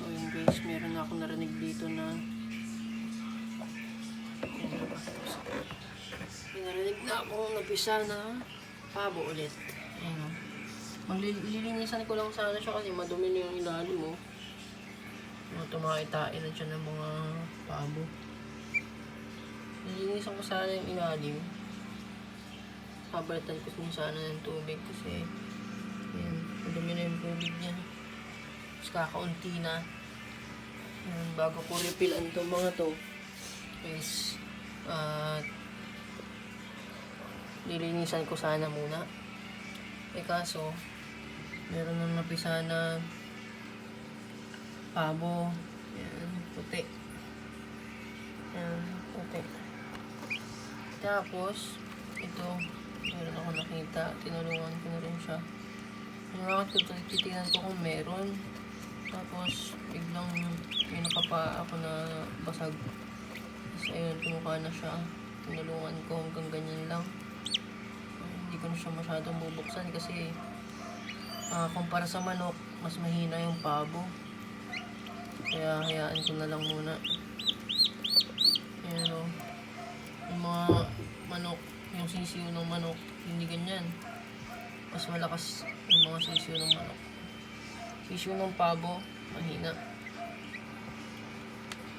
So yun guys, meron ako narinig dito na? May narinig na akong napisa na pabo ulit. Ayan o. Maglilinisan ko lang sana siya kasi madumi na yung ilalim mo. Mga tumakitain na siya ng mga pabo. Nilinisan ko sana yung ilalim. Pabalitan ko sana ng tubig kasi yan, madumi na yung tubig niya. Kakaunti na. Yan, bago ko refill to mga to is at lilinisan ko sana muna. Eh kaso, meron nang napisa na pabo. Yan, puti. Yan, puti. Tapos, ito, meron ako nakita. Tinulungan ko na rin siya. Tinulungan ko, titignan ko kung meron. Tapos, biglang may nakapa ako na basag. Tapos, ayun, tumukha na siya. Tinulungan ko hanggang ganyan lang. Ah, Hindi ko na siya masyadong bubuksan kasi ah, kumpara sa manok, mas mahina yung pabo. Kaya hayaan ko na lang muna. Ayan o. Yung mga manok, yung sisiyo ng manok, hindi ganyan. Mas malakas yung mga sisiyo ng manok. Sisiyo ng pabo, mahina.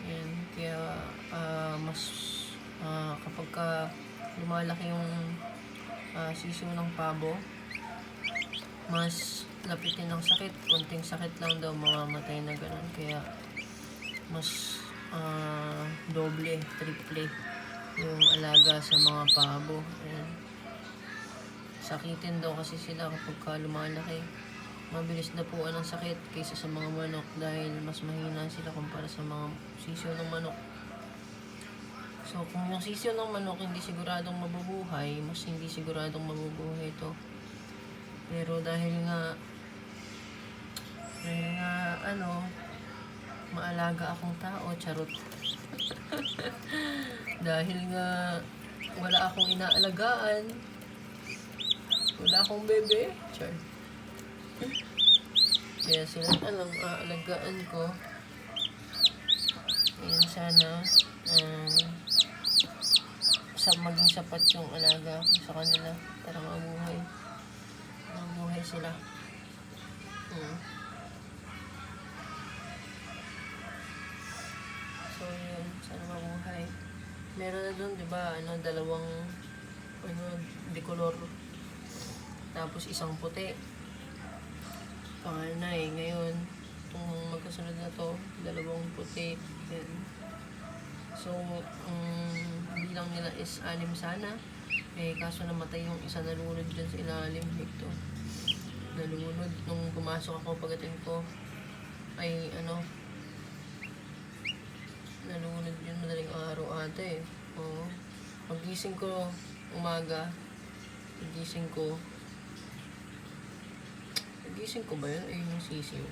Ayan, kaya ah, mas ah, kapag ka lumalaki yung ah, sisiyo ng pabo, mas lapitin ng sakit. Konting sakit lang daw mamamatay na ganun. Kaya mas ah, doble, triple yung alaga sa mga pabo. Ayan. Sakitin daw kasi sila kapag ka lumalaki. Mabilis na po ang sakit kaysa sa mga manok dahil mas mahina sila kumpara sa mga sisyo ng manok. So, kung yung sisyo ng manok hindi siguradong mabubuhay, mas hindi siguradong mabubuhay ito. Pero dahil nga, dahil nga, ano, maalaga akong tao, charot. dahil nga, wala akong inaalagaan, wala akong bebe, char. Kaya sila na lang aalagaan ko. Ayan, sana, um, sa maging sapat yung alaga ko sa kanila para mabuhay. Mabuhay sila. Hmm. So, yun. Sana mabuhay. Meron na doon, di ba, ano, dalawang, ano, decolor. Tapos isang puti. Panganay. Ngayon, itong magkasunod na to, dalawang puti. Yan. So, um, bilang nila is anim sana. Eh, kaso namatay yung isa nalunod dyan sa ilalim. Ito. Nalunod nung pumasok ako pagdating ko. Ay, ano, nalunod yun madaling araw ata eh. Oo. Pagising ko umaga, pagising ko, pagising ko ba yun? Ayun yung sisiyo.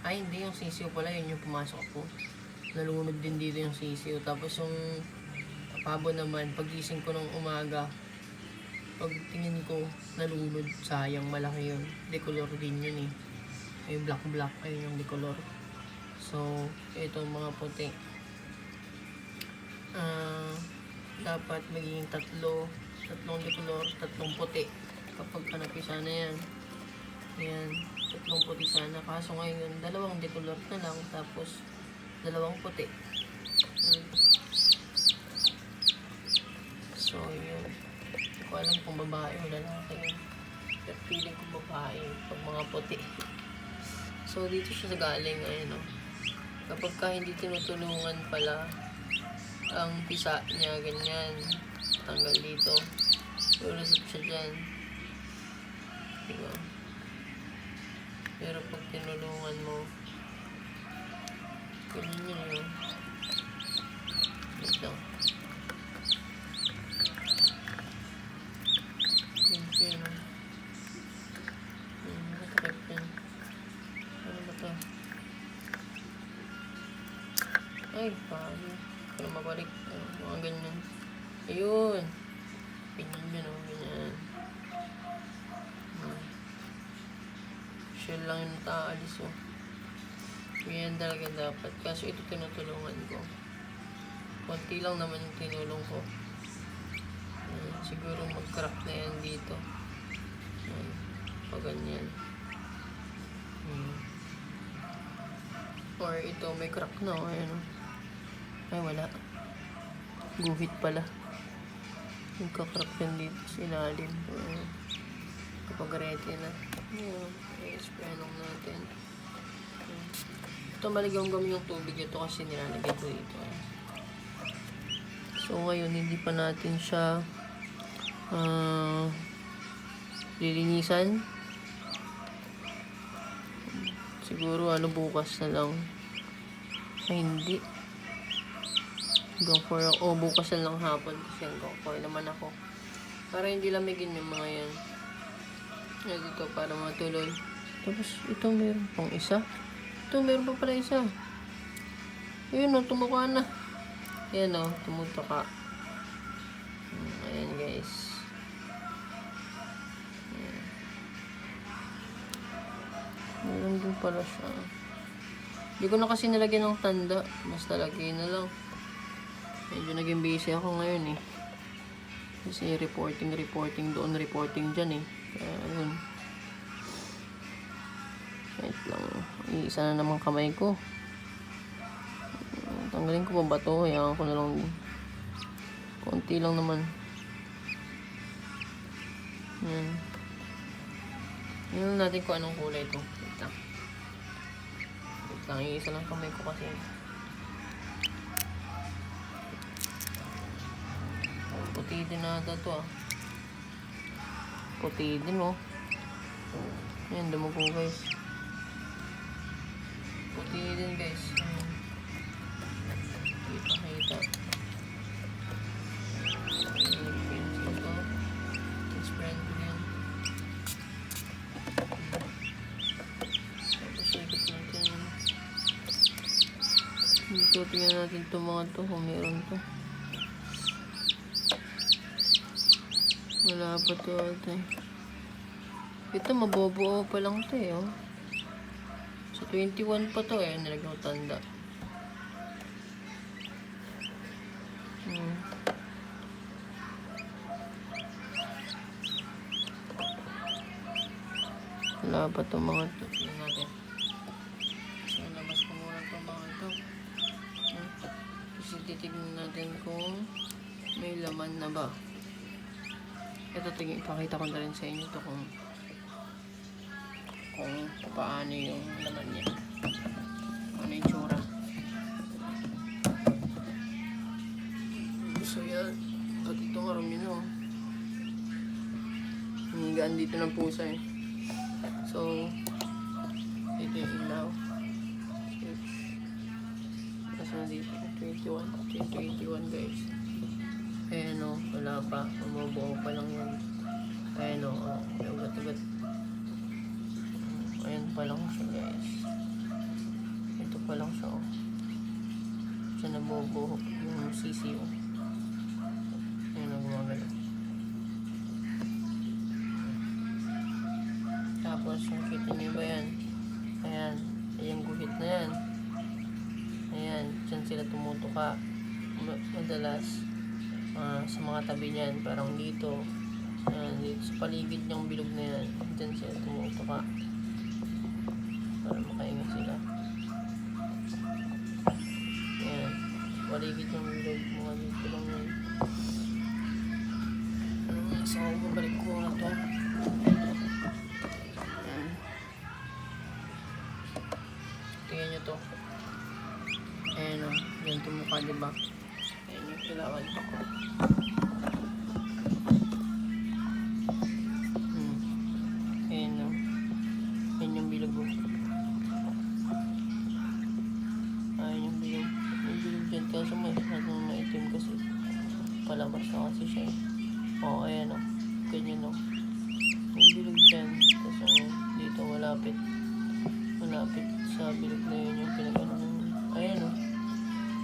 Ay, hindi yung sisiyo pala, yun yung pumasok ako. Nalunod din dito yung sisiyo. Tapos yung pabo naman, pagising ko ng umaga, pagtingin ko, nalunod. Sayang, malaki yun. Decolor din yun eh. Ay, black-black, ayun yung decolor. So, ito mga puti. Ah, dapat magiging tatlo, tatlong decolor, tatlong puti. Kapag kanapisa na yan. Yan, tatlong puti sana. Kaso ngayon, dalawang decolor na lang, tapos dalawang puti. So, yun. Hindi ko alam kung babae o lalaki yun. Pero feeling ko babae pag mga puti. So, dito siya galing, ayun o. Kapag ka hindi tinutulungan pala ang pisa niya, ganyan. Tanggal dito. Lulusot siya dyan. Diba? Pero pag tinulungan mo, ganyan yun yun. Yan. Ano ba to? Ay, paano? Para mabalik. Ano, mga ganyan. Ayun. Ganyan yun, oh. Ganyan. Hmm. Shell lang yung nataalis, oh. Ganyan talaga dapat. Kaso ito tinutulungan ko. Konti lang naman yung tinulong ko. Ayan, siguro mag-crack na yan dito. Ayan, pag ganyan. Hmm. Or ito, may crack na. oh, Ayan o. Ay, wala. Guhit pala. Yung kakrack yan dito. Ayan. Kapag ready na. Ayan. I-spray lang natin. Ito maligam-gam yung tubig ito kasi nilalagay ko dito. Ayan. So ngayon, hindi pa natin siya ah lilinisan. Siguro ano bukas na lang. Ay, hindi. Hanggang 4 o bukas na lang hapon kasi hanggang 4 naman ako. Para hindi lamigin yung mga yan. Yan dito para matuloy. Tapos ito meron pang isa. Ito meron pa pala isa. Ayun o, tumuka na. Ayan o, tumutuka. Hmm, Ayan guys. Meron din pala siya. Hindi ko na kasi nilagyan ng tanda. Basta lagyan na lang. Medyo naging busy ako ngayon eh. Kasi reporting, reporting doon, reporting dyan eh. Kaya ayun. Wait lang. Iisa na naman kamay ko. Hmm, Tanggalin ko pa ba to? Hayaan ko na lang. Konti lang naman. Yan. Tingnan natin kung anong kulay ito. Wait lang. Wait lang. Iisa lang kamay ko kasi. Puti din ata to ah. Puti din oh. Yan, dumugo guys. Brand ko yan. Tapos ikot natin. Dito, tingnan natin itong mga to kung meron to. Wala pa to ate. Ito, mabobuo pa lang to eh, oh. Sa 21 pa to eh, nilagyan ko tanda. Hmm. Wala pa to mga to. Tingnan natin. So, labas ko muna to mga to. Kasi titignan natin kung may laman na ba. Ito, tingin, ipakita ko na rin sa inyo to kung kung paano yung laman niya. Ano yung tsura. So yan. At ito rin yun oh. Hinigaan dito ng pusa eh. So, ito yung ilaw. Nasa na dito? 21. 21 guys. Ayan o, wala pa. Mabubuo pa lang yan. Ayan o, oh, may ugat-ugat. Ayan pa lang siya guys. Ito pa lang siya oh. Siya nabubuo yung sisiyo. Ayan o, gumagalaw. Tapos, nakita niyo ba yan? Ayan, yung guhit na yan. Ayan, dyan sila tumutuka. Ma- Madalas, ah, sa mga tabi niyan, parang dito. Ayan, dito sa paligid niyang bilog na yan. Dyan sila tumutuka. Para makaingat sila. Ayan, paligid niyang bilog. Mga dito lang. Ano, so, babalik ko na to. Ayan. Tingnan nyo to. Ayan o. Yan tumukha, di ba? Ayan yung kailangan ko. Palabas na kasi siya eh. Oo, ayan o. Ganyan o. Yung bilog dyan. Tapos ang dito malapit. Malapit sa bilog na yun yung pinag-ano. Ayan o.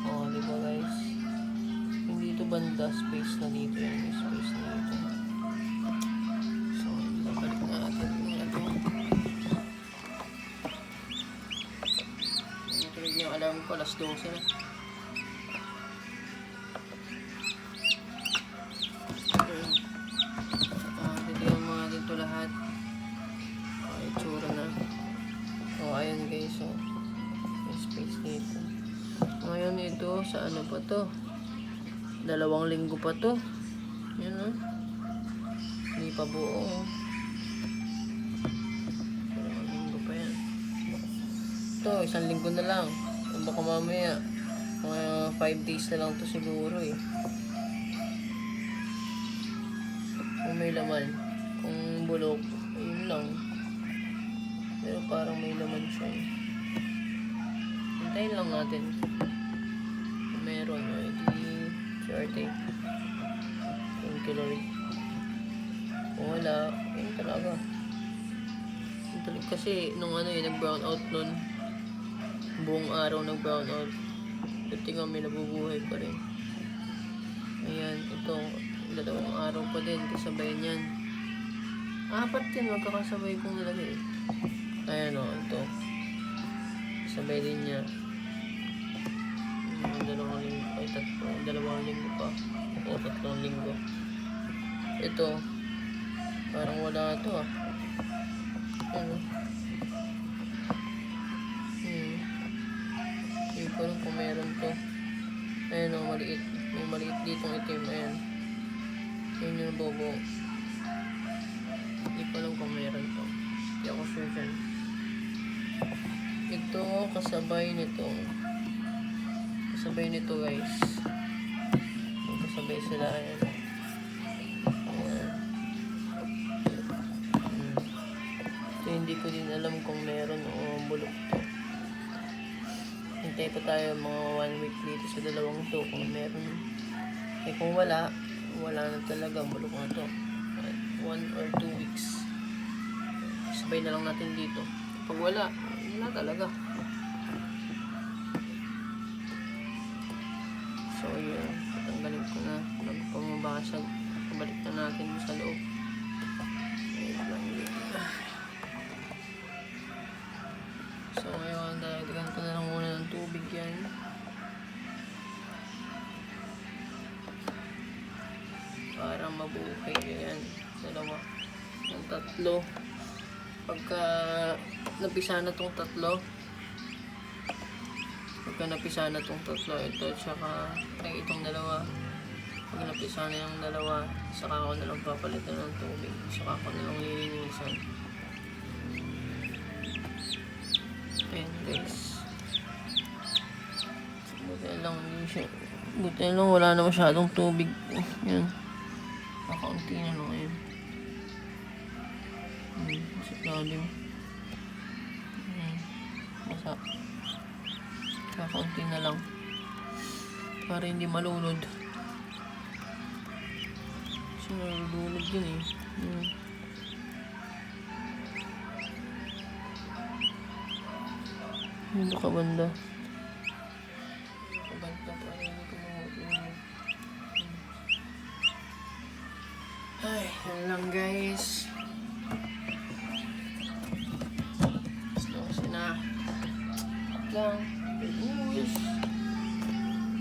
Oo, di ba guys? Yung dito banda, space na dito yan. May space na dito. So, babalik na natin yung natin. narinig niyo yung ko, alas 12 na. Linggo pa to. Yan, oh. Hindi pa buo, oh. Dalawang linggo pa yan. Ito, isang linggo na lang. Baka mamaya, mga 5 days na lang to siguro eh. Kung may laman. Kung bulok, ayun lang. Pero parang may laman siya eh. Hintayin lang natin. Meron, eh, swerte. Thank you, wala, yun talaga. Yun talaga. Kasi nung ano eh, nag-brown out nun, buong araw nag-brown out. Buti nga may nabubuhay pa rin. Ayan, ito, dalawang araw pa din, kasabay niyan. Apat yan, magkakasabay kong nilagay. Ayan o, ito. Sabay din niya. Yung dalawang linggo, ay tatlo, dalawang linggo pa. O tatlong linggo. Ito, parang wala ito ah. Ano? Hmm. Hindi ko alam kung meron to. Ayan o, maliit. May maliit ditong itim. Ayan. Yun yung bobo. Hindi ko alam kung meron to. Hindi ako sure dyan. Ito, kasabay nito. Kasabay nito guys. Yung Kasabay sila. Ayan. So, hindi ko din alam kung meron o bulok to. Hintay pa tayo mga one week dito sa dalawang to kung meron. Eh kung wala, wala na talaga, bulok na to. One or two weeks. Sabay na lang natin dito. Pag wala, wala talaga. Na. Bago pa mabasag, pabalik na natin sa loob. Wait lang yun. So ngayon, dagdagan ko na lang muna ng tubig yan. Para mabuhay yan. Dalawa. Yung tatlo. Pagka napisa na tong tatlo, pagka napisa na tong tatlo, ito, tsaka, ay itong dalawa, pag napisa na yung dalawa, saka ako na lang papalitan ng tubig, saka ako na lang lilinisan. Ayan guys. Buti lang hindi siya. Buti lang wala na masyadong tubig. Yan. Kakaunti na lang yun. Hmm, sa lalim. Hmm, basa. Na lang. Para hindi malunod. Kasi nalulunod yun eh. Hmm. Dito ka banda.